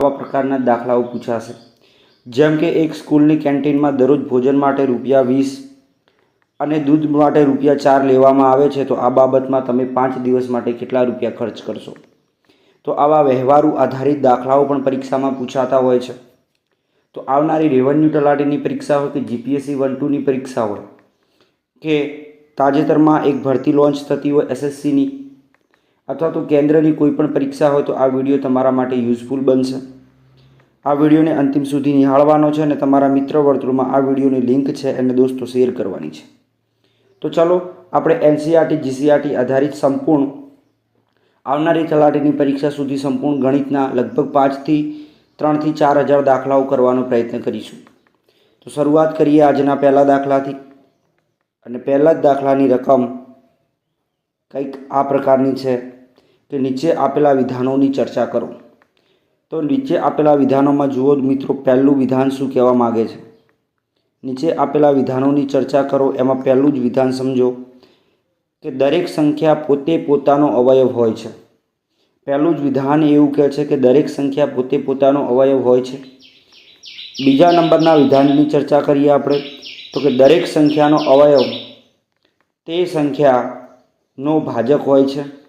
આવા પ્રકારના દાખલાઓ પૂછાશે. જેમ કે એક સ્કૂલની કેન્ટીનમાં દરરોજ ભોજન માટે રૂપિયા વીસ અને દૂધ માટે રૂપિયા ચાર લેવામાં આવે છે, તો આ બાબતમાં તમે પાંચ દિવસ માટે કેટલા રૂપિયા ખર્ચ કરશો? તો આવા વ્યવહારુ આધારિત દાખલાઓ પણ પરીક્ષામાં પૂછાતા હોય છે. તો આવનારી રેવન્યુ તલાટીની પરીક્ષા હોય કે જીપીએસસી વન ટુની પરીક્ષા હોય કે તાજેતરમાં એક ભરતી લોન્ચ થતી હોય એસએસસીની અથવા તો કેન્દ્રની કોઈ પણ પરીક્ષા હોય તો આ વીડિયો તમારા માટે યુઝફુલ બનશે. આ વિડીયોને અંતિમ સુધી નિહાળવાનો છે અને તમારા મિત્ર વર્તુળમાં આ વિડીયોની લિંક છે એને દોસ્તો શેર કરવાની છે. તો ચાલો, આપણે એનસીઆરટી, જીસીઆરટી આધારિત સંપૂર્ણ આવનારી તલાટીની પરીક્ષા સુધી સંપૂર્ણ ગણિતના લગભગ પાંચથી ત્રણથી ચાર હજાર દાખલાઓ કરવાનો પ્રયત્ન કરીશું. તો શરૂઆત કરીએ આજના પહેલા દાખલાથી. અને પહેલા જ દાખલાની રકમ કંઈક આ પ્રકારની છે. કે નીચે આપેલા વિધાનોની ચર્ચા કરો. તો નીચે આપેલા વિધાનોમાં જુઓ મિત્રો, પહેલું વિધાન શું કહેવા માગે છે? નીચે આપેલા વિધાનોની ચર્ચા કરો, એમાં પહેલું જ વિધાન સમજો કે દરેક સંખ્યા પોતે પોતાનો અવયવ હોય છે. પહેલું જ વિધાન એવું કહે છે કે દરેક સંખ્યા પોતે પોતાનો અવયવ હોય છે. બીજા નંબરના વિધાનની ચર્ચા કરીએ આપણે. તો કે દરેક સંખ્યાનો અવયવ તે સંખ્યાનો ભાજક હોય છે.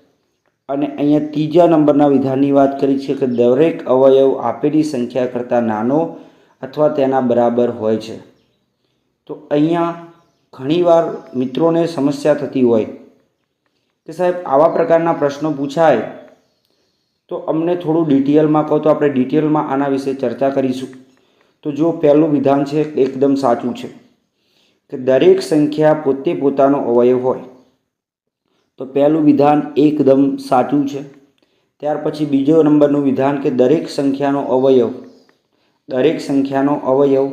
અને અહીંયા ત્રીજા નંબરના વિધાનની વાત કરી છે કે દરેક અવયવ આપેલી સંખ્યા કરતાં નાનો અથવા તેના બરાબર હોય છે. તો અહીંયા ઘણીવાર મિત્રોને સમસ્યા થતી હોય કે સાહેબ આવા પ્રકારના પ્રશ્નો પૂછાય તો અમને થોડું ડિટેલમાં કહો તો આપણે ડિટેલમાં આના વિશે ચર્ચા કરીશું. તો જો પહેલું વિધાન છે એકદમ સાચું છે કે દરેક સંખ્યા પોતે પોતાનો અવયવ હોય. તો પહેલું વિધાન એકદમ સાચું છે. ત્યાર પછી બીજો નંબરનું વિધાન કે દરેક સંખ્યાનો અવયવ, દરેક સંખ્યાનો અવયવ,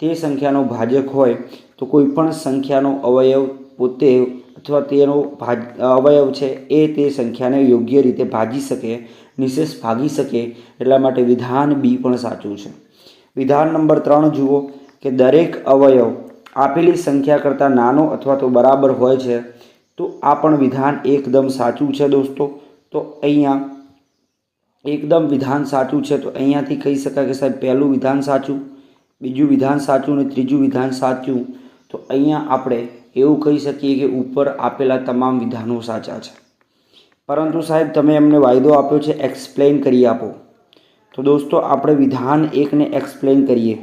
તે સંખ્યાનો ભાજક હોય તો કોઈ પણ સંખ્યાનો અવયવ પોતે અથવા તેનો ભાજ, અવયવ છે એ તે સંખ્યાને યોગ્ય રીતે ભાજી શકે, નિશેષ ભાગી શકે એટલા માટે વિધાન બી પણ સાચું છે. વિધાન નંબર ત્રણ જુઓ કે દરેક અવયવ આપેલી સંખ્યા કરતાં નાનો અથવા તો બરાબર હોય છે તો આ પણ વિધાન એકદમ સાચું છે દોસ્તો. તો અહીંયા એકદમ વિધાન સાચું છે તો અહીંયાથી કહી શકાય કે સાહેબ પહેલું વિધાન સાચું, બીજું વિધાન સાચું અને ત્રીજું વિધાન સાચું. તો અહીંયા આપણે એવું કહી શકીએ કે ઉપર આપેલા તમામ વિધાનો સાચા છે. પરંતુ સાહેબ તમે એમને વાયદો આપ્યો છે એક્સપ્લેન કરી આપો. તો દોસ્તો આપણે વિધાન એકને એક્સપ્લેન કરીએ.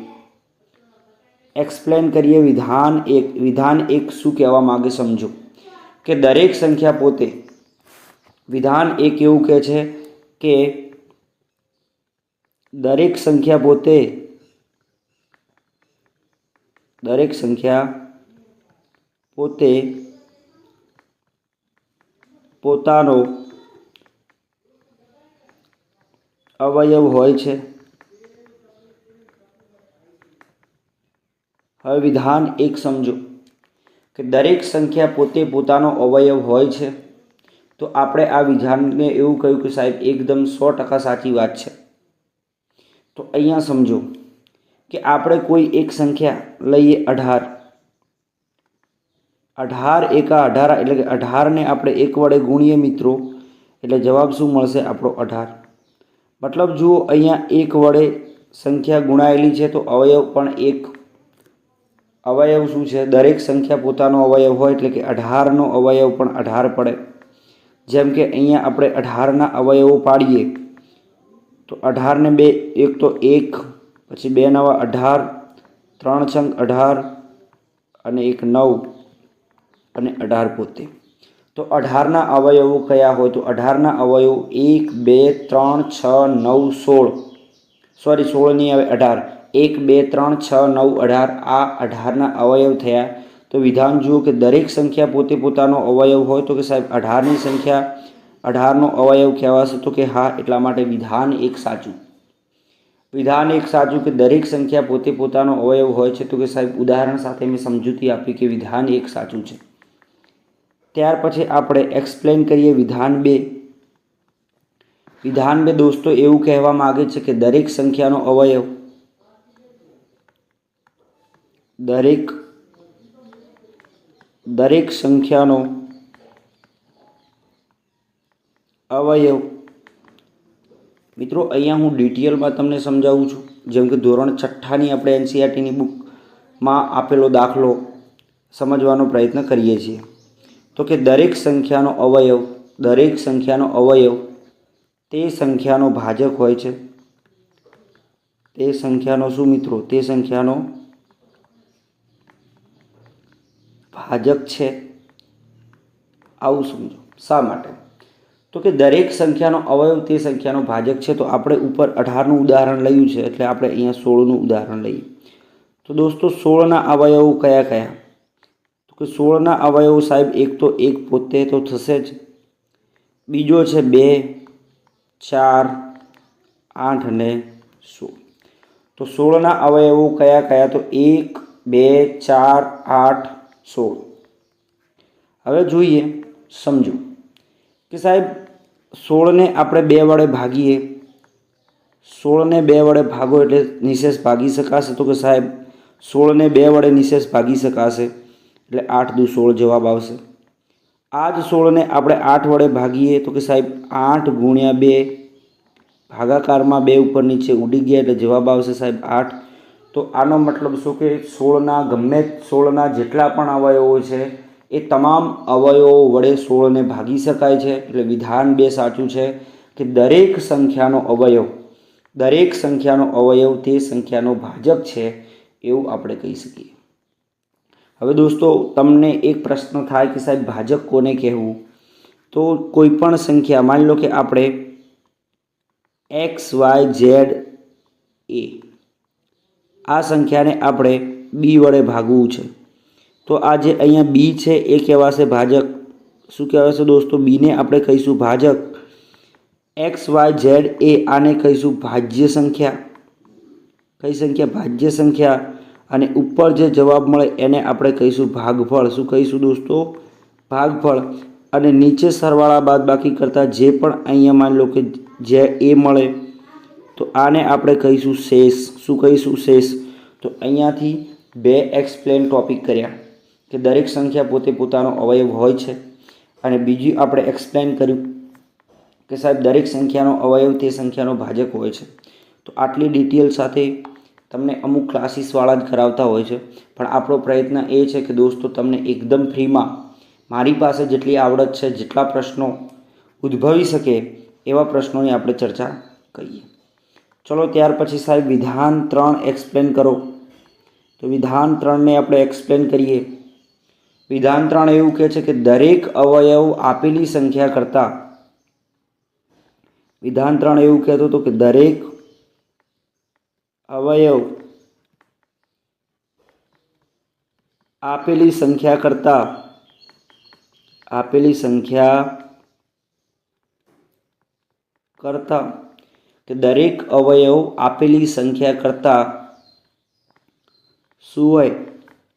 એક્સપ્લેન કરીએ વિધાન એક વિધાન એક શું કહેવા માગે સમજો. કે દરેક સંખ્યા પોતે. વિધાન એક એવું કહે છે કે દરેક સંખ્યા પોતે, દરેક સંખ્યા પોતે પોતાનો અવયવ હોય છે. હવે વિધાન એક સમજો. કે દરેક સંખ્યા પોતે પોતાનો અવયવ હોય છે, તો આપણે આ વિધાનને એવું કહ્યું કે સાહેબ, એકદમ સો ટકા સાચી વાત છે. તો અહીંયા સમજો કે આપણે કોઈ એક સંખ્યા લઈએ અઢાર. અઢાર એકા અઢાર એટલે કે અઢારને આપણે એક વડે ગુણીએ મિત્રો, એટલે જવાબ શું મળશે? આપણો અઢાર. મતલબ જુઓ, અહીંયા એક વડે સંખ્યા ગુણાયેલી છે, તો અવયવ પણ એક અવયવ શું છે? દરેક સંખ્યા પોતાનો અવયવ હોય એટલે કે અઢારનો અવયવ પણ અઢાર પડે. જેમ કે અહીંયા આપણે અઢારના અવયવો પાડીએ. તો અઢારને બે, એક તો એક, પછી બે નવા અઢાર, ત્રણ છંગ અઢાર, અને એક નવ, અને અઢાર પોતે. તો અઢારના અવયવો કયા હોય? તો અઢારના અવયવો એક, બે, ત્રણ, છ, નવ, સોળ. સોરી સોળ નહીં આવે અઢાર. એક, બે, ત્રણ, છ, નવ, અઢાર, આ અઢારના અવયવ થયા. તો વિધાન જુઓ કે દરેક સંખ્યા પોતે પોતાનો અવયવ હોય તો કે સાહેબ અઢારની સંખ્યા, અઢારનો અવયવ કહેવાશે તો કે હા, એટલા માટે વિધાન એક સાચું. વિધાન એક સાચું કે દરેક સંખ્યા પોતે પોતાનો અવયવ હોય છે તો કે સાહેબ ઉદાહરણ સાથે મેં સમજૂતી આપી કે વિધાન એક સાચું છે. ત્યાર પછી આપણે એક્સપ્લેન કરીએ વિધાન બે. વિધાન બે દોસ્તો એવું કહેવા માગે છે કે દરેક સંખ્યાનો અવયવ દરેક દરેક સંખ્યાનો અવયવ. મિત્રો, અહીંયા હું ડિટેલમાં તમને સમજાવું છું. જેમ કે ધોરણ છઠ્ઠાની આપણે એનસીઆરટીની બુકમાં આપેલો દાખલો સમજવાનો પ્રયત્ન કરીએ છીએ. તો કે દરેક સંખ્યાનો અવયવ, દરેક સંખ્યાનો અવયવ, તે સંખ્યાનો ભાજક હોય છે. તે સંખ્યાનો શું મિત્રો? તે સંખ્યાનો ભાજક છે? આવું સમજો. શા માટે? તો કે દરેક સંખ્યાનો અવયવ તે સંખ્યાનો ભાજક છે, તો આપણે ઉપર અઢારનું ઉદાહરણ લયું છે, એટલે આપણે અહીંયા સોળનું ઉદાહરણ લઈએ. તો દોસ્તો, સોળના અવયવો કયા કયા? તો કે સોળના અવયવો સાહેબ, એક તો એક પોતે તો થશે જ. બીજો છે બે, ચાર, આઠ અને સોળ. તો સોળના અવયવો કયા કયા? તો એક, બે, ચાર, આઠ સોળ. હવે જોઈએ, સમજો કે સાહેબ, સોળને આપણે બે વડે ભાગીએ. સોળને બે વડે ભાગો એટલે નિશેષ ભાગી શકાશે તો કે સાહેબ, સોળને બે વડે નિશેષ ભાગી શકાશે એટલે આઠ દુ સોળ જવાબ આવશે. આ જ સોળને આપણે આઠ વડે ભાગીએ તો કે સાહેબ, આઠ ગુણ્યા બે, ભાગાકારમાં બે ઉપર નીચે ઉડી ગયા એટલે જવાબ આવશે સાહેબ આઠ. તો આનો મતલબ શું કે સોળના, ગમે સોળના જેટલા પણ અવયવો છે, એ તમામ અવયવો વડે સોળને ભાગી શકાય છે. એટલે વિધાન બે સાચું છે કે દરેક સંખ્યાનો અવયવ, દરેક સંખ્યાનો અવયવ તે સંખ્યાનો ભાજક છે એવું આપણે કહી શકીએ. હવે દોસ્તો, તમને એક પ્રશ્ન થાય કે સાહેબ, ભાજક કોને કહેવું? તો કોઈ પણ સંખ્યા, માની લો કે આપણે એક્સ, વાય, ઝેડ, એ આ સંખ્યાને આપણે બી વડે ભાગવું છે. તો આ જે અહીંયા બી છે, એ કહેવાશે ભાજક. શું કહેવાશે દોસ્તો? બીને આપણે કહીશું ભાજક. એક્સ વાય ઝેડ એ આને કહીશું ભાજ્ય સંખ્યા. કઈ સંખ્યા? ભાજ્ય સંખ્યા. અને ઉપર જે જવાબ મળે, એને આપણે કહીશું ભાગફળ. શું કહીશું દોસ્તો? ભાગફળ. અને નીચે સરવાળા બાદ બાકી કરતાં જે પણ અહીંયા માની લો કે જે એ મળે તો આને આપણે કહીશું શેષ. શું કહીશું શેષ? તો અહીંયાથી બે એક્સપ્લેન ટોપિક કર્યા કે દરેક સંખ્યા પોતે પોતાનો અવયવ હોય છે. અને બીજી આપણે એક્સપ્લેન કર્યું કે સાહેબ દરેક સંખ્યાનો અવયવ તે સંખ્યાનો ભાજક હોય છે. તો આટલી ડિટેલ સાથે તમને અમુક ક્લાસીસવાળા જ કરાવતા હોય છે. પણ આપણો પ્રયત્ન એ છે કે દોસ્તો તમને એકદમ ફ્રીમાં મારી પાસે જેટલી આવડત છે, જેટલા પ્રશ્નો ઉદ્ભવી શકે એવા પ્રશ્નોની આપણે ચર્ચા કરીએ. ચલો ત્યાર પછી સાહેબ વિધાન ત્રણ એક્સપ્લેન કરો. તો વિધાન ત્રણને આપણે એક્સપ્લેન કરીએ. વિધાન ત્રણ એવું કહે છે કે દરેક અવયવ આપેલી સંખ્યા કરતાં. વિધાન ત્રણ એવું કહેતું હતું કે દરેક અવયવ આપેલી સંખ્યા કરતાં, આપેલી સંખ્યા કરતાં. કે દરેક અવયવ આપેલી સંખ્યા કરતાં શું હોય?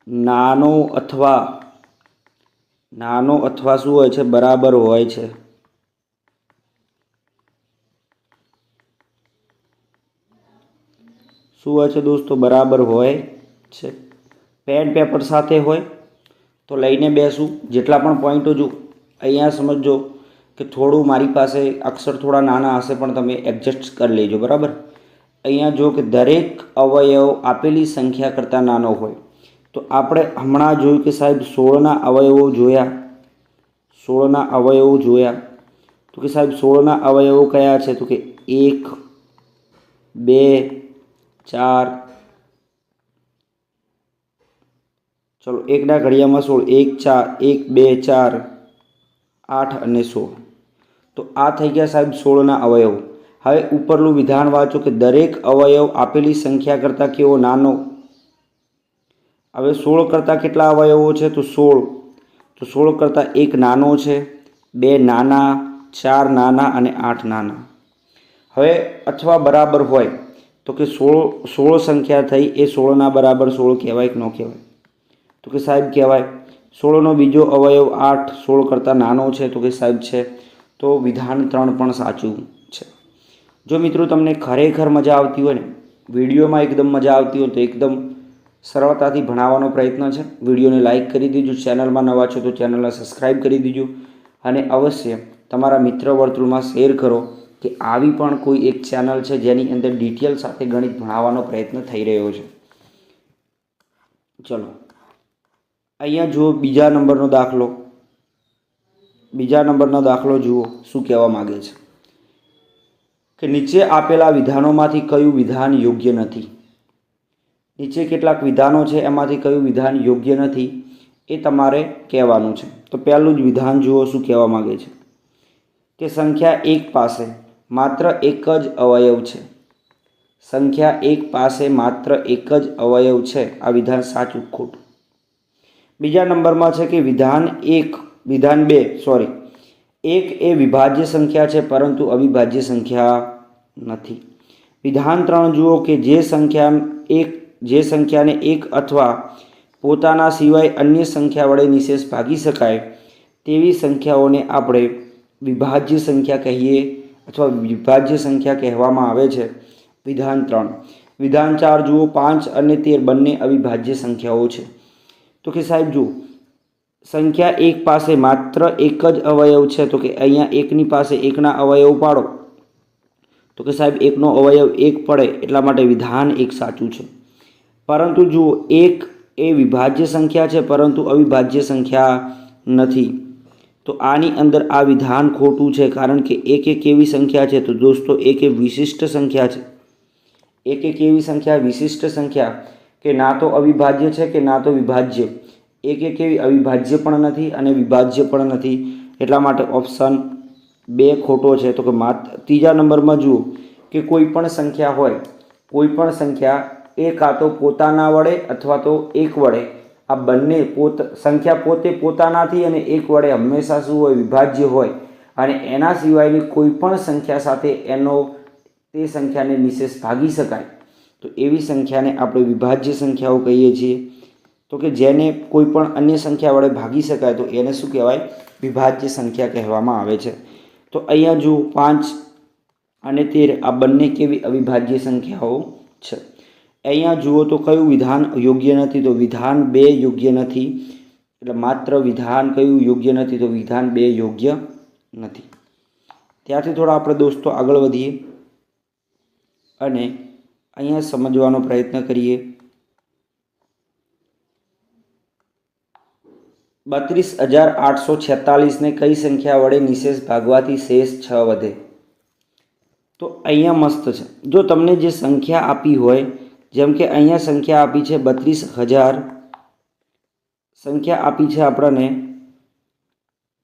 નાનો અથવા નાનો અથવા શું હોય છે? બરાબર હોય છે. શું હોય છે દોસ્તો? બરાબર હોય છે. પેન પેપર સાથે હોય. તો લઈને બેસું. જેટલા પણ પોઈન્ટો જો અહીંયા સમજો કે થોડું મારી પાસે અક્ષર થોડા નાના હશે પણ તમે એડજસ્ટ કરી લેજો, બરાબર? અહીંયા જો કે દરેક અવયવ આપેલી સંખ્યા કરતાં નાનો હોય. તો આપણે હમણાં જોયું કે સાહેબ સોળના અવયવો જોયા. સોળના અવયવો જોયા. તો કે સાહેબ સોળના અવયવો કયા છે? તો કે એક, બે, ચાર, ચલો એકના ઘડિયામાં સોળ. એક, ચાર, એક, બે, ચાર, આઠ અને સોળ. તો આ થઈ ગયા સાહેબ સોળના અવયવ. હવે ઉપરનું વિધાન વાંચો કે દરેક અવયવ આપેલી સંખ્યા કરતાં કેવો નાનો? હવે સોળ કરતાં કેટલા અવયવો છે? તો સોળ. તો સોળ કરતાં એક નાનો છે, બે નાના, ચાર નાના અને આઠ નાના. હવે અથવા બરાબર હોય તો કે સોળ સોળ સંખ્યા થઈ એ સોળના બરાબર સોળ કહેવાય કે ન કહેવાય? તો કે સાહેબ કહેવાય, સોળનો બીજો અવયવ આઠ, સોળ કરતાં નાનો છે તો કે સાહેબ છે તો વિધાન ત્રણ પણ સાચું છે. જો મિત્રો તમને ખરેખર મજા આવતી હોય ને, વિડીયોમાં એકદમ મજા આવતી હોય તો એકદમ સરળતાથી ભણાવવાનો પ્રયત્ન છે. વિડીયોને લાઇક કરી દીજો, ચેનલમાં નવા છો તો ચેનલને સબસ્ક્રાઈબ કરી દીજો. અને અવશ્ય તમારા મિત્ર વર્તુળમાં શેર કરો કે આવી પણ કોઈ એક ચેનલ છે જેની અંદર ડિટેલ સાથે ગણિત ભણાવવાનો પ્રયત્ન થઈ રહ્યો છે. ચલો, અહીંયા જુઓ બીજા નંબરનો દાખલો બીજા નંબરનો દાખલો જુઓ, શું કહેવા માગે છે? કે નીચે આપેલા વિધાનોમાંથી કયું વિધાન યોગ્ય નથી? નીચે કેટલાક વિધાનો છે, એમાંથી કયું વિધાન યોગ્ય નથી, એ તમારે કહેવાનું છે. તો પહેલું જ વિધાન જુઓ, શું કહેવા માગે છે? કે સંખ્યા એક પાસે માત્ર એક જ અવયવ છે. સંખ્યા એક પાસે માત્ર એક જ અવયવ છે. આ વિધાન સાચું ખોટું? બીજા નંબરમાં છે કે વિધાન એક વિધાન બે સોરી એક એ વિભાજ્ય સંખ્યા છે, પરંતુ અવિભાજ્ય સંખ્યા નથી. વિધાન ત્રણ જુઓ કે જે સંખ્યા એક, જે સંખ્યાને એક અથવા પોતાના સિવાય અન્ય સંખ્યા વડે નિશેષ ભાગી શકાય, તેવી સંખ્યાઓને આપણે વિભાજ્ય સંખ્યા કહીએ અથવા વિભાજ્ય સંખ્યા કહેવામાં આવે છે. વિધાન ત્રણ. વિધાન ચાર જુઓ, પાંચ અને તેર બંને અવિભાજ્ય સંખ્યાઓ છે. તો કે સાહેબ જુઓ સંખ્યા એક પાસે માત્ર એક જ અવયવ છે. તો કે અહીંયા એકની પાસે એકના અવયવ પાડો તો કે સાહેબ, એકનો અવયવ એક પડે એટલા માટે વિધાન એક સાચું છે. પરંતુ જુઓ, એક એ વિભાજ્ય સંખ્યા છે, પરંતુ અવિભાજ્ય સંખ્યા નથી. તો આની અંદર આ વિધાન ખોટું છે, કારણ કે એક એક એવી સંખ્યા છે? તો દોસ્તો, એક એ વિશિષ્ટ સંખ્યા છે. એક એક એવી સંખ્યા? વિશિષ્ટ સંખ્યા. કે ના તો અવિભાજ્ય છે કે ના તો વિભાજ્ય? એક એક એવી અવિભાજ્ય પણ નથી અને વિભાજ્ય પણ નથી. એટલા માટે ઓપ્શન બે ખોટો છે. તો કે માત્ર ત્રીજા નંબરમાં જુઓ કે કોઈ પણ સંખ્યા હોય, કોઈ પણ સંખ્યા એ કાં તો પોતાના વડે અથવા તો એક વડે. આ બંને પોત, સંખ્યા પોતે પોતાનાથી અને એક વડે હંમેશા શું હોય, વિભાજ્ય હોય. અને એના સિવાયની કોઈ પણ સંખ્યા સાથે એનો, તે સંખ્યાને નિશેષ ભાગી શકાય. તો એવી સંખ્યાને આપણે વિભાજ્ય સંખ્યાઓ કહીએ છીએ. તો કે જેને કોઈ પણ અન્ય સંખ્યા વડે ભાગી શકાય, તો એને શું કહેવાય? વિભાજ્ય સંખ્યા કહેવામાં આવે છે. તો અહીંયા જુઓ, પાંચ અને તેર, આ બંને કેવી અવિભાજ્ય સંખ્યાઓ છે? અહીંયા જુઓ તો કયું વિધાન યોગ્ય નથી? તો વિધાન બે યોગ્ય નથી. એટલે માત્ર વિધાન કયું યોગ્ય નથી? તો વિધાન બે યોગ્ય નથી. ત્યારથી થોડા આપણે દોસ્તો આગળ વધીએ અને અહીંયા સમજવાનો પ્રયત્ન કરીએ. બત્રીસ હજાર આઠસો છેતાલીસને કઈ સંખ્યા વડે નિશેષ ભાગવાથી શેષ છ વધે? તો અહીંયા મસ્ત છે. જો તમને જે સંખ્યા આપી હોય, જેમ કે અહીંયા સંખ્યા આપી છે બત્રીસ હજાર, સંખ્યા આપી છે આપણને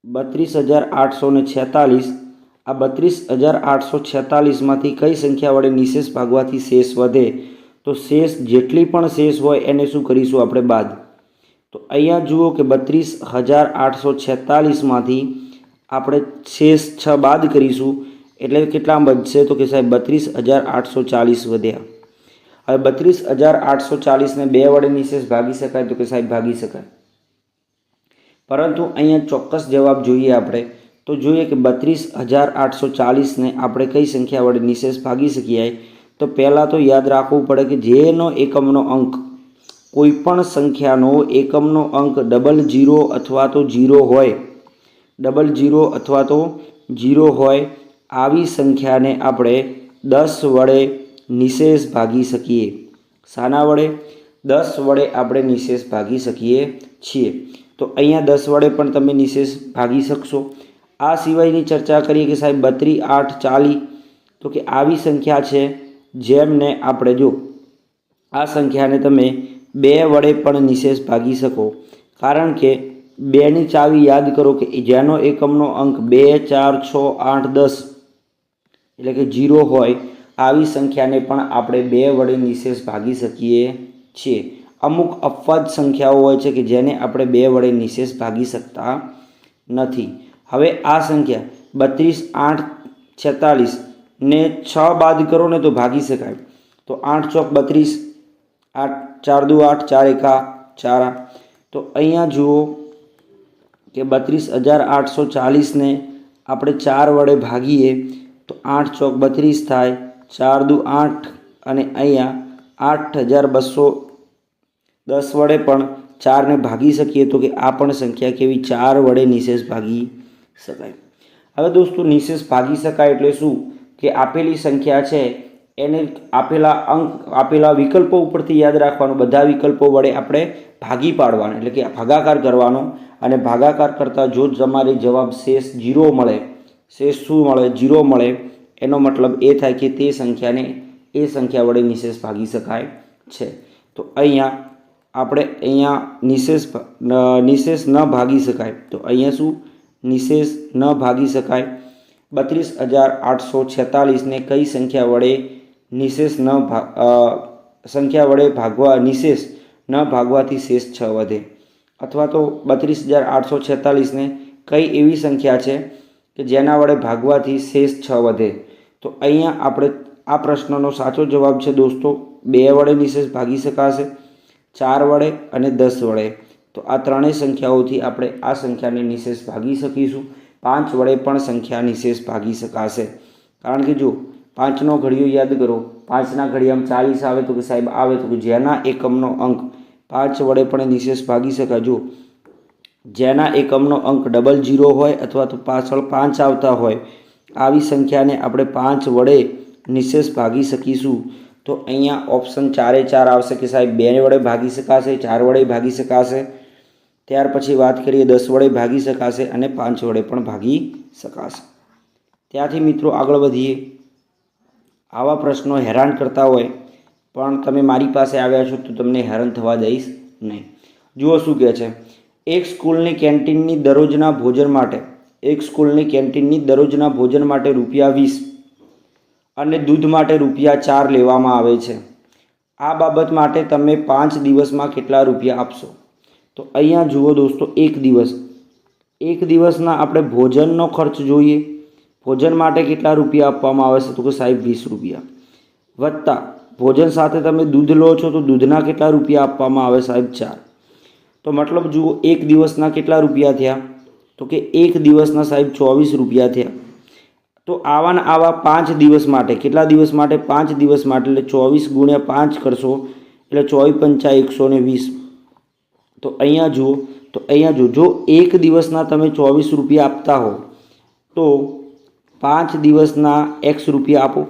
બત્રીસ હજાર આઠસો ને છેતાલીસ, આ બત્રીસ હજાર આઠસો છેતાલીસમાંથી કઈ સંખ્યા વડે નિશેષ ભાગવાથી શેષ વધે? તો શેષ જેટલી પણ શેષ હોય એને શું કરીશું આપણે બાદ? તો અહીંયા જુઓ કે બત્રીસ હજાર આઠસો છેતાલીસમાંથી આપણે શેષ છ બાદ કરીશું. એટલે કેટલા વધશે તો કે સાહેબ, બત્રીસ હજાર આઠસો ચાલીસ વધ્યા. હવે બત્રીસ હજાર આઠસો ચાલીસને બે વડે નિશેષ ભાગી શકાય તો કે સાહેબ ભાગી શકાય. પરંતુ અહીંયા ચોક્કસ જવાબ જોઈએ આપણે. તો જોઈએ કે બત્રીસ હજાર આઠસો ચાલીસને આપણે કઈ સંખ્યા વડે નિશેષ ભાગી શકીએ? તો પહેલાં તો યાદ રાખવું પડે કે જેનો એકમનો અંક કોઈ પણ સંખ્યાનો એકમનો અંક ડબલ જીરો અથવા તો જીરો હોય. ડબલ જીરો અથવા તો જીરો હોય. આવી સંખ્યાને આપણે દસ વડે નિશેષ ભાગી શકીએ. શાના વડે? દસ વડે આપણે નિશેષ ભાગી શકીએ છીએ. તો અહીંયા દસ વડે પણ તમે નિશેષ ભાગી શકશો. આ સિવાયની ચર્ચા કરીએ કે સાહેબ બત્રી આઠ ચાલી તો કે આવી સંખ્યા છે જેમને આપણે જો આ સંખ્યાને તમે બે વડે પણ નિશેષ ભાગી શકો. કારણ કે બેની ચાવી યાદ કરો કે જેનો એકમનો અંક બે, ચાર, છ, આઠ, દસ એટલે કે જીરો હોય, આવી સંખ્યાને પણ આપણે બે વડે નિશેષ ભાગી શકીએ છીએ. અમુક અપવાદ સંખ્યાઓ હોય છે કે જેને આપણે બે વડે નિશેષ ભાગી શકતા નથી. હવે આ સંખ્યા બત્રીસ, આઠ છેતાલીસ ને છ બાદ કરો ને તો ભાગી શકાય. તો આઠ ચોક બત્રીસ આઠ, ચાર દુ આઠ, ચાર એકા ચાર તો અહીંયા જુઓ કે બત્રીસ હજાર આઠસો ચાલીસને આપણે ચાર વડે ભાગીએ તો આઠ ચોક બત્રીસ થાય, ચાર દુ આઠ અને અહીંયા આઠ હજાર બસો દસ વડે પણ ચારને ભાગી શકીએ તો કે આ પણ સંખ્યા કેવી ચાર વડે નિશેષ ભાગી શકાય. હવે દોસ્તો, નિશેષ ભાગી શકાય એટલે શું? કે આપેલી સંખ્યા છે એને આપેલા અંક, આપેલા વિકલ્પો ઉપરથી યાદ રાખવાનું, બધા વિકલ્પો વડે આપણે ભાગી પાડવાના, એટલે કે ભાગાકાર કરવાનો. અને ભાગાકાર કરતાં જો તમારે જવાબ શેષ જીરો મળે, શેષ શું મળે? જીરો મળે. એનો મતલબ એ થાય કે તે સંખ્યાને, એ સંખ્યા વડે નિશેષ ભાગી શકાય છે. તો અહીંયા આપણે અહીંયા નિશેષ નિશેષ ન ભાગી શકાય. તો અહીંયા શું? નિશેષ ન ભાગી શકાય. બત્રીસ હજાર આઠસો છેતાલીસને કઈ સંખ્યા વડે નિશેષ ન સંખ્યા વડે ભાગવા નિશેષ ન ભાગવાથી શેષ છ વધે. અથવા તો બત્રીસ હજાર આઠસો છેતાલીસને કઈ એવી સંખ્યા છે કે જેના વડે ભાગવાથી શેષ છ વધે? તો અહીંયા આપણે આ પ્રશ્નનો સાચો જવાબ છે દોસ્તો, બે વડે નિશેષ ભાગી શકાશે, ચાર વડે અને દસ વડે. તો આ ત્રણેય સંખ્યાઓથી આપણે આ સંખ્યાને નિશેષ ભાગી શકીશું. પાંચ વડે પણ સંખ્યા નિશેષ ભાગી શકાશે. કારણ કે જો પાંચનો ઘડિયો યાદ કરો. પાંચના ઘડિયામાં ચાલીસ આવે તો કે સાહેબ આવે તો કે જેના એકમનો અંક પાંચ વડે પણ નિશેષ ભાગી શકાય. જો જેના એકમનો અંક ડબલ જીરો હોય અથવા તો પાછળ પાંચ આવતા હોય, આવી સંખ્યાને આપણે પાંચ વડે નિશેષ ભાગી શકીશું. તો અહીંયા ઓપ્શન ચારે ચાર આવશે કે સાહેબ બે વડે ભાગી શકાશે, ચાર વડે ભાગી શકાશે. ત્યાર પછી વાત કરીએ દસ વડે ભાગી શકાશે અને પાંચ વડે પણ ભાગી શકાશે. ત્યાંથી મિત્રો આગળ વધીએ. આવા પ્રશ્નો હેરાન કરતા હોય, પણ તમે મારી પાસે આવ્યા છો તો તમને હેરાન થવા દઈશ નહીં. જુઓ શું કહે છે. એક સ્કૂલની કેન્ટીનની દરરોજના ભોજન માટે, એક સ્કૂલની કેન્ટીનની દરરોજના ભોજન માટે રૂપિયા વીસ અને દૂધ માટે રૂપિયા ચાર લેવામાં આવે છે. આ બાબત માટે તમે પાંચ દિવસમાં કેટલા રૂપિયા આપશો? તો અહીંયા જુઓ દોસ્તો, એક દિવસ. એક દિવસના આપણે ભોજનનો ખર્ચ જોઈએ. ભોજન માટે કેટલા રૂપિયા આપવામાં આવે છે? તો કે સાહેબ, વીસ રૂપિયા. વત્તા, ભોજન સાથે તમે દૂધ લો છો તો દૂધના કેટલા રૂપિયા આપવામાં આવે સાહેબ? ચાર. તો મતલબ જુઓ, એક દિવસના કેટલા રૂપિયા થયા? તો કે એક દિવસના સાહેબ ચોવીસ રૂપિયા થયા. તો આવાના આવા પાંચ દિવસ માટે, કેટલા દિવસ માટે? પાંચ દિવસ માટે, એટલે ચોવીસ ગુણ્યા પાંચ કરશો, એટલે ચોવીસ પંચા એકસો ને વીસ. તો અહીંયા જુઓ, તો અહીંયા જુઓ, જો એક દિવસના તમે ચોવીસ રૂપિયા આપતા હો, તો પાંચ દિવસના એક્સ રૂપિયા આપો.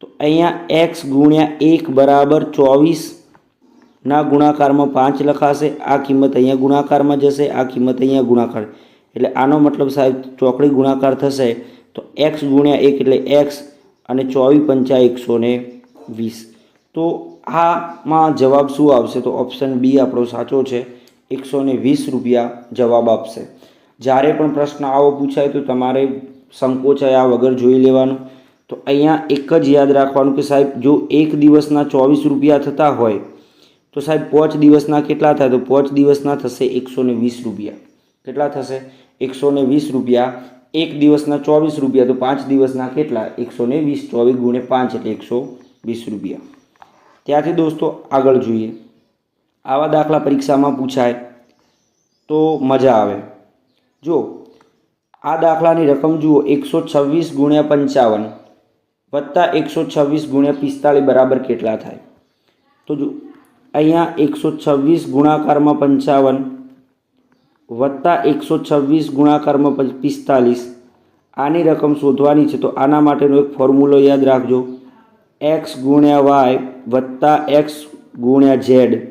તો અહીંયા એક્સ ગુણ્યા એક બરાબર ચોવીસના ગુણાકારમાં પાંચ લખાશે. આ કિંમત અહીંયા ગુણાકારમાં જશે, આ કિંમત અહીંયા ગુણાકાર. એટલે આનો મતલબ સાહેબ ચોકડી ગુણાકાર થશે. તો એક્સ ગુણ્યા એક એટલે એક્સ અને ચોવીસ પંચા એકસો ને વીસ. તો આમાં જવાબ શું આવશે? તો ઓપ્શન બી આપણો સાચો છે. એકસો ને વીસ રૂપિયા જવાબ આપશે. જ્યારે પણ પ્રશ્ન આવો પૂછાય તો તમારે સંકોચાયા વગર જોઈ લેવાનું. તો અહીંયા એક જ યાદ રાખવાનું કે સાહેબ, જો એક દિવસના ચોવીસ રૂપિયા થતા હોય, તો સાહેબ પાંચ દિવસના કેટલા થાય? તો પાંચ દિવસના થશે એકસો વીસ રૂપિયા. કેટલા થશે? એકસો ને વીસ રૂપિયા. એક દિવસના ચોવીસ રૂપિયા, તો પાંચ દિવસના કેટલા? એકસો વીસ. ચોવીસ ગુણે પાંચ એટલે એકસો વીસ રૂપિયા. ત્યાંથી દોસ્તો આગળ જોઈએ. આવા દાખલા પરીક્ષામાં પૂછાય તો મજા આવે. જો આ દાખલાની રકમ જુઓ, એકસો છવ્વીસ ગુણ્યા પંચાવન વત્તા એકસો છવ્વીસ ગુણ્યા પિસ્તાળીસ બરાબર કેટલા થાય? તો જો અહીંયા એકસો છવ્વીસ ગુણાકારમાં પંચાવન વત્તા એકસો છવ્વીસ ગુણાકારમાં પિસ્તાલીસ આની રકમ શોધવાની છે, તો આના માટેનો એક ફોર્મ્યુલો યાદ રાખજો. એક્સ ગુણ્યા વાય વત્તા એક્સ ગુણ્યા ઝેડ.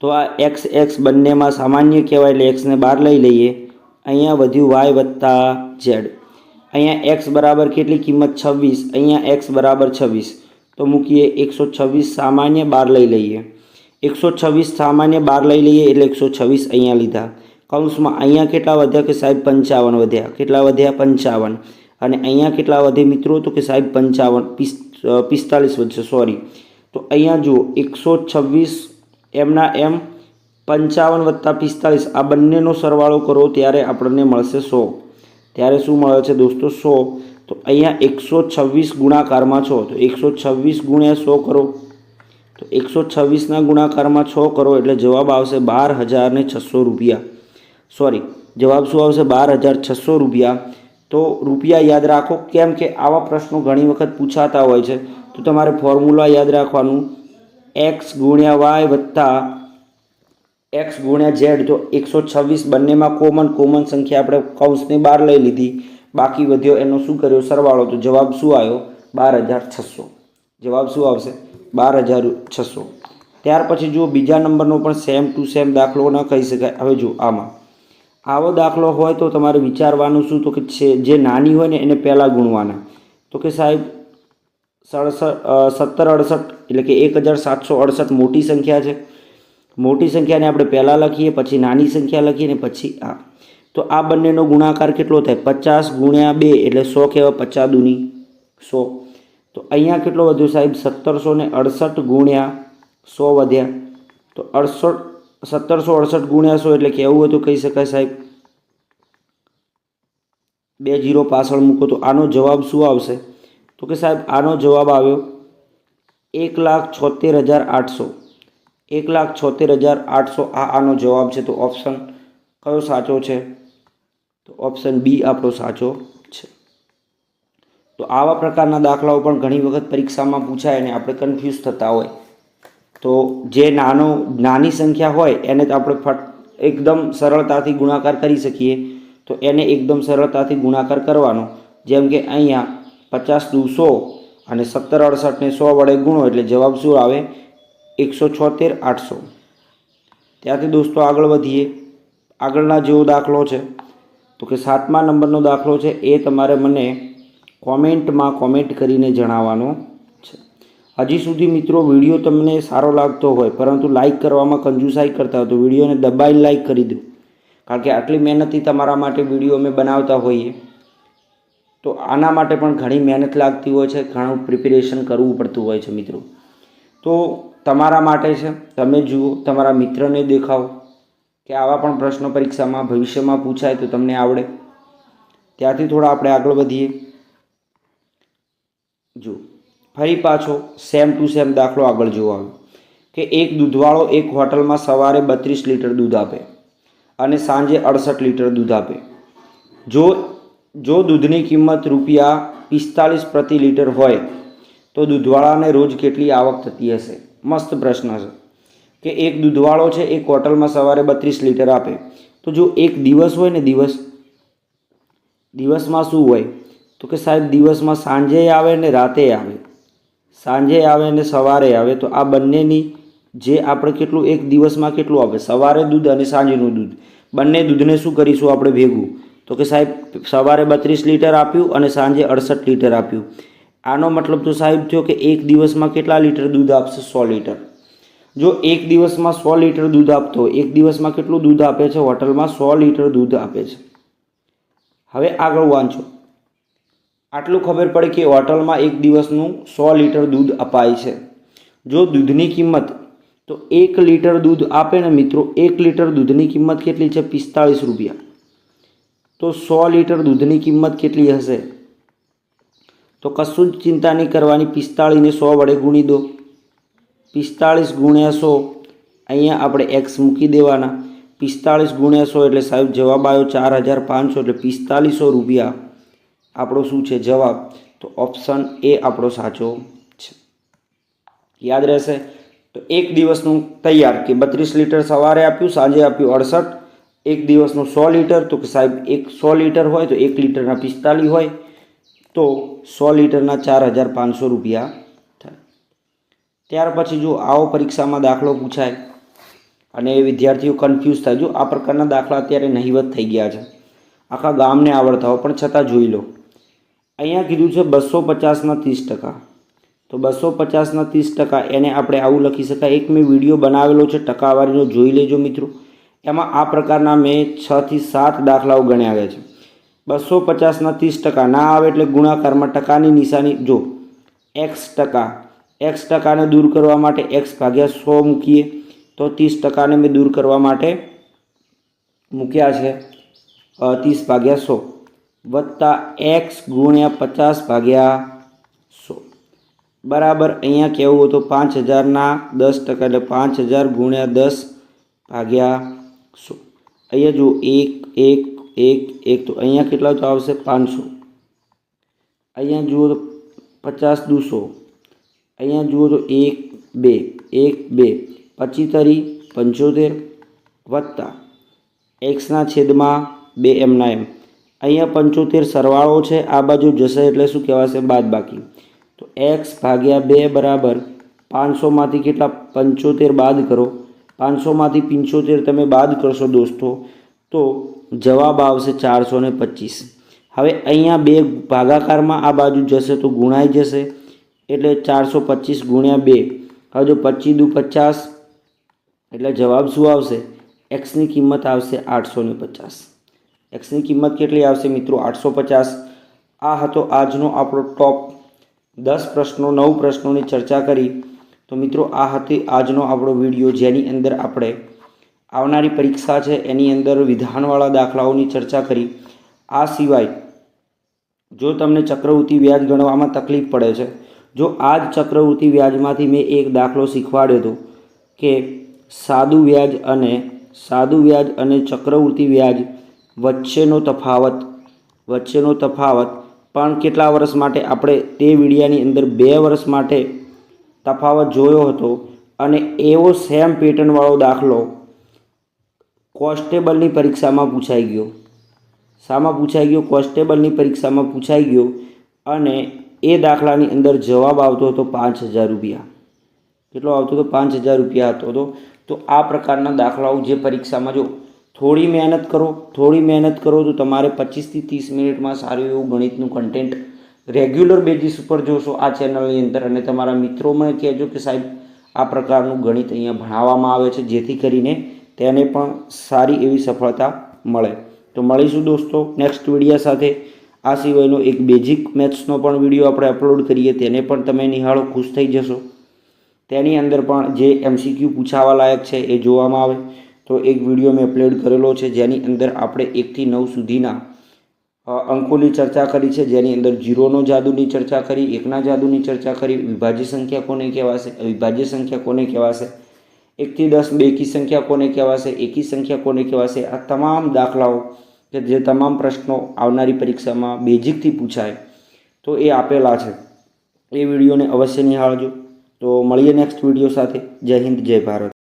તો આ એક્સ એક્સ બંનેમાં સામાન્ય કહેવાય એટલે એક્સને બહાર લઈ લઈએ. અહીંયા વધ્યું વાય વત્તા ઝેડ અહીંયા એક્સ બરાબર કેટલી કિંમત? છવ્વીસ. અહીંયા એક્સ બરાબર છવ્વીસ. તો મૂકીએ એકસો છવ્વીસ સામાન્ય બાર લઈ લઈએ. એકસો છવ્વીસ સામાન્ય બહાર લઈ લઈએ એટલે એકસો છવ્વીસ અહીંયા લીધા. કૌંસમાં અહીંયા કેટલા વધ્યા કે સાહેબ પંચાવન વધ્યા? કેટલા વધ્યા? પંચાવન. અને અહીંયા કેટલા વધે મિત્રો? તો કે સાહેબ પંચાવન. પિસ્તાલીસ વધશે. સોરી. તો અહીંયા જુઓ, એકસો છવ્વીસ એમના એમ પંચાવન વત્તા પિસ્તાલીસ આ બંનેનો સરવાળો કરો ત્યારે આપણને મળશે સો. ત્યારે શું મળે છે દોસ્તો સો? તો અહીંયા એકસો છવ્વીસ ગુણાકારમાં છો. તો એકસો છવ્વીસ ગુણ્યા સો કરો. તો એકસો છવ્વીસના ગુણાકારમાં છ કરો એટલે જવાબ આવશે બાર હજાર ને છસો રૂપિયા. સોરી જવાબ શું આવશે? બાર હજાર છસો રૂપિયા. તો રૂપિયા યાદ રાખો, કેમ કે આવા પ્રશ્નો ઘણી વખત પૂછાતા હોય છે. તો તમારે ફોર્મ્યુલા યાદ રાખવાનું. એક્સ ગુણ્યા વાય વત્તા એક્સ ગુણ્યા ઝેડ તો એકસો છવ્વીસ બંનેમાં કોમન કોમન સંખ્યા આપણે કૌંસની બહાર લઈ લીધી. બાકી વધ્યો એનો શું કર્યો? સરવાળો. તો જવાબ શું આવ્યો? બાર હજાર છસો. જવાબ શું આવશે? બાર હજાર છસો. ત્યાર પછી જુઓ, બીજા નંબરનો પણ સેમ ટુ સેમ દાખલો ન કહી શકાય. હવે જુઓ, આમાં. આવો દાખલો હોય તો તમારે વિચારવાનું શું? તો કે છે, જે નાની હોય ને એને પહેલાં ગુણવાના. તો કે સાહેબ, સડસઠ સત્તર, અડસઠ, એટલે કે એક હજાર સાતસો અડસઠ મોટી સંખ્યા છે. મોટી સંખ્યાને આપણે પહેલાં લખીએ, પછી નાની સંખ્યા લખીએ ને પછી આ. તો આ બંનેનો ગુણાકાર કેટલો થાય? પચાસ ગુણ્યા બે એટલે સો કહેવાય પચાસ દૂની સો. તો અહીંયા કેટલો વધ્યો સાહેબ? સત્તરસો ને અડસઠ ગુણ્યા સો વધ્યા. તો અડસઠ, સત્તરસો અડસઠ ગુણ્યા સો એટલે કેવું હોય તો કહી શકાય સાહેબ. બે જીરો પાછળ મૂકો તો આનો જવાબ શું આવશે? તો કે સાહેબ, આનો જવાબ આવ્યો એક લાખ છોતેર હજાર આઠસો. એક લાખ છોતેર હજાર આઠસો આ આનો જવાબ છે. તો ઓપ્શન કયો સાચો છે? તો ઓપ્શન બી આપણો સાચો છે. તો આવા પ્રકારના દાખલાઓ પણ ઘણી વખત પરીક્ષામાં પૂછાય અને આપણે કન્ફ્યુઝ થતા હોય. તો જે નાનો, નાની સંખ્યા હોય એને તો આપણે ફટ એકદમ સરળતાથી ગુણાકાર કરી શકીએ. તો એને એકદમ સરળતાથી ગુણાકાર કરવાનો. જેમ કે અહીંયા પચાસ દુ સો અને સત્તર અડસઠને સો વડે ગુણો એટલે જવાબ શું આવે? એકસો છોતેર આઠસો. ત્યાંથી દોસ્તો આગળ વધીએ. આગળના જેવો દાખલો છે. તો કે સાતમા નંબરનો દાખલો છે એ તમારે મને કોમેન્ટમાં કોમેન્ટ કરીને જણાવવાનો છે. હજી સુધી મિત્રો વીડિયો તમને સારો લાગતો હોય, પરંતુ લાઇક કરવામાં કંજુસાઈ કરતા હોય, તો વિડીયોને દબાઈને લાઇક કરી દો. કારણ કે આટલી મહેનતથી તમારા માટે વીડિયો અમે બનાવતા હોઈએ. તો આના માટે પણ ઘણી મહેનત લાગતી હોય છે, ઘણું પ્રિપેરેશન કરવું પડતું હોય છે મિત્રો. તો તમારા માટે છે. તમે જુઓ, તમારા મિત્રને દેખાવો કે આવા પણ પ્રશ્નો પરીક્ષામાં, ભવિષ્યમાં પૂછાય તો તમને આવડે. ત્યાંથી થોડા આપણે આગળ વધીએ. જુઓ, ફરી પાછો સેમ ટુ સેમ દાખલો આગળ જોવા કે એક દૂધવાળો એક હોટલમાં સવારે બત્રીસ લીટર દૂધ આપે અને સાંજે અડસઠ લીટર દૂધ આપે. જો જો દૂધની કિંમત રૂપિયા પિસ્તાલીસ પ્રતિ લીટર હોય, તો દૂધવાળાને રોજ કેટલી આવક થતી હશે? મસ્ત પ્રશ્ન છે કે એક દૂધવાળો છે એ કોટલમાં સવારે બત્રીસ લીટર આપે. તો જો એક દિવસ હોય ને દિવસ, દિવસમાં શું હોય? તો કે સાહેબ દિવસમાં સાંજે આવે ને રાતે આવે. સાંજે આવે ને સવારે આવે. તો આ બંનેની જે આપણે કેટલું, એક દિવસમાં કેટલું આવે સવારે દૂધ અને સાંજનું દૂધ. બંને દૂધને શું કરીશું આપણે ભેગું? તો કે સાહેબ સવારે બત્રીસ લીટર આપ્યું અને સાંજે અડસઠ લીટર આપ્યું. આનો મતલબ તો સાહેબ થયો કે એક દિવસમાં કેટલા લીટર દૂધ આપશે સો લીટર? જો એક દિવસમાં સો લીટર દૂધ આપતો એક દિવસમાં કેટલું દૂધ આપે છે? હોટલમાં સો લીટર દૂધ આપે છે. હવે આગળ વાંચો. આટલું ખબર પડે કે હોટલમાં એક દિવસનું સો લીટર દૂધ અપાય છે. જો દૂધની કિંમત તો એક લીટર દૂધ આપે ને મિત્રો, એક લીટર દૂધની કિંમત કેટલી છે? પિસ્તાળીસ રૂપિયા. તો સો લીટર દૂધની કિંમત કેટલી હશે? તો કશું જ ચિંતા નહીં કરવાની, પિસ્તાળીને સો વડે ગુણી દો. પિસ્તાળીસ ગુણ્યા સો, અહીંયા આપણે એક્સ મૂકી દેવાના. પિસ્તાળીસ ગુણ્યા સો એટલે સાહેબ જવાબ આવ્યો ચાર હજાર પાંચસો, એટલે પિસ્તાલીસો રૂપિયા. આપણો શું છે? જવાબ. તો ઓપ્શન એ આપણો સાચો છે. યાદ રહેશે? તો એક દિવસનું તૈયાર કે બત્રીસ લીટર સવારે આપ્યું, સાંજે આપ્યું અડસઠ. એક દિવસનું સો લીટર, તો કે સાહેબ એક સો લીટર હોય તો એક લીટરના પિસ્તાલીસ હોય. તો સો લીટરના ચાર હજાર પાંચસો રૂપિયા થાય. ત્યાર પછી જો આવો પરીક્ષામાં દાખલો પૂછાય અને વિદ્યાર્થીઓ કન્ફ્યુઝ થાય, જો આ પ્રકારના દાખલા અત્યારે નહિવત થઈ ગયા છે. આખા ગામને આવડતા હોય, પણ છતાં જોઈ લો. અહીંયા કીધું છે બસો પચાસના ત્રીસ ટકા. તો બસો પચાસના ત્રીસ ટકા એને આપણે આવું લખી શકાય. એક મેં વીડિયો બનાવેલો છે, ટકાવારીનો જોઈ લેજો મિત્રો. એમાં આ પ્રકારના મેં છથી સાત દાખલાઓ ગણ્યા છે. બસો પચાસના ત્રીસ ટકા. ના આવે એટલે ગુણાકારમાં ટકાની નિશાની. જો એક્સ ટકા એક્સ ટકાને દૂર કરવા માટે એક્સ ભાગ્યા સો મૂકીએ, તો ત્રીસ ટકાને મેં દૂર કરવા માટે મૂક્યા છે ત્રીસ ભાગ્યા સો. વત્તા એક્સ ગુણ્યા પચાસ ભાગ્યા સો. બરાબર અહીંયા કહેવું હતું પાંચ હજારના દસ ટકા એટલે પાંચ હજાર ગુણ્યા દસ ભાગ્યા સો. અહીંયા જુઓ એક એક એક એક તો અહીંયા કેટલા તો આવશે પાંચસો અહીંયા જુઓ તો પચાસ દુસો અહીંયા જુઓ તો એક બે એક બે પચીસ તરી પંચોતેર વત્તા એક્સના છેદમાં બે એમના એમ અહીંયા પંચોતેર સરવાળો છે, આ બાજુ જશે એટલે શું કહેવાશે? બાદ બાકી। તો એક્સ ભાગ્યા બે બરાબર પાંચસોમાંથી કેટલા? પંચોતેર બાદ કરો. પાંચસોમાંથી પંચોતેર તમે બાદ કરશો દોસ્તો. તો જવાબ આવશે ચારસો ને પચીસ. હવે અહીંયા બે ભાગાકારમાં આ બાજુ જશે તો ગુણાઈ જશે. એટલે ચારસો પચીસ ગુણ્યા બે. હવે જો પચીસ દુ પચાસ, એટલે જવાબ શું આવશે? એક્સની કિંમત આવશે આઠસો ને પચાસ. એક્સની કિંમત કેટલી આવશે મિત્રો? આઠસો પચાસ. આ હતો આજનો આપણો ટોપ દસ પ્રશ્નો, નવ પ્રશ્નોની ચર્ચા કરી. તો મિત્રો, આ હતી આજનો આપણો વીડિયો. જેની અંદર આપણે આવનારી પરીક્ષા છે, એની અંદર વિધાનવાળા દાખલાઓની ચર્ચા કરી. આ સિવાય, જો તમને ચક્રવૃત્તિ વ્યાજ ગણવામાં તકલીફ પડે છે, જો આ જ ચક્રવૃત્તિ વ્યાજમાંથી મેં એક દાખલો શીખવાડ્યો હતો કે સાદું વ્યાજ અને સાદું વ્યાજ અને ચક્રવૃત્તિ વ્યાજ વચ્ચેનો તફાવત વચ્ચેનો તફાવત, પણ કેટલા વર્ષ માટે? આપણે તે વિડીયાની અંદર બે વર્ષ માટે તફાવત જોયો હતો અને એવો સેમ પેટર્નવાળો દાખલો કોન્સ્ટેબલની પરીક્ષામાં પૂછાઈ ગયો. શામાં પૂછાઈ ગયો, કોન્સ્ટેબલની પરીક્ષામાં પૂછાઈ ગયો અને એ દાખલાની અંદર જવાબ આવતો હતો પાંચ હજાર રૂપિયા. કેટલો આવતો હતો? પાંચ હજાર રૂપિયા હતો. તો તો આ પ્રકારના દાખલાઓ જે પરીક્ષામાં જો થોડી મહેનત કરો, થોડી મહેનત કરો તો તમારે પચીસથી ત્રીસ મિનિટમાં સારું એવું ગણિતનું કન્ટેન્ટ રેગ્યુલર બેઝિસ ઉપર જોશો આ ચેનલની અંદર. અને તમારા મિત્રોમાં કહેજો કે સાહેબ, આ પ્રકારનું ગણિત અહીંયા ભણાવવામાં આવે છે. જેથી કરીને તેને પણ સારી એવી સફળતા મળે. તો મળીશું દોસ્તો નેક્સ્ટ વિડીયા સાથે. આ સિવાયનો એક બેઝિક મેથ્સનો પણ વીડિયો આપણે અપલોડ કરીએ, તેને પણ તમે નિહાળો, ખુશ થઈ જશો. તેની અંદર પણ જે એમસીક્યુ પૂછાવા લાયક છે એ જોવામાં આવે. તો એક વીડિયો મેં અપલોડ કરેલો છે, જેની અંદર આપણે એકથી નવ સુધીના અંકોની ચર્ચા કરી છે. જેની અંદર જીરોનો જાદુની ચર્ચા કરી, એકના જાદુની ચર્ચા કરી, વિભાજ્ય સંખ્યા કોને કહેવાશે, અવિભાજ્ય સંખ્યા કોને કહેવાશે એકથી દસ બેકી સંખ્યા કોને કહેવાશે? એકી સંખ્યા કોને કહેવાશે? આ તમામ દાખલાઓ કે જે તમામ પ્રશ્નો આવનારી પરીક્ષામાં બેઝિકથી પૂછાય, તો એ આપેલા છે. એ વિડીયોને અવશ્ય નિહાળજો. તો મળીએ નેક્સ્ટ વીડિયો સાથે. જય હિન્દ, જય ભારત.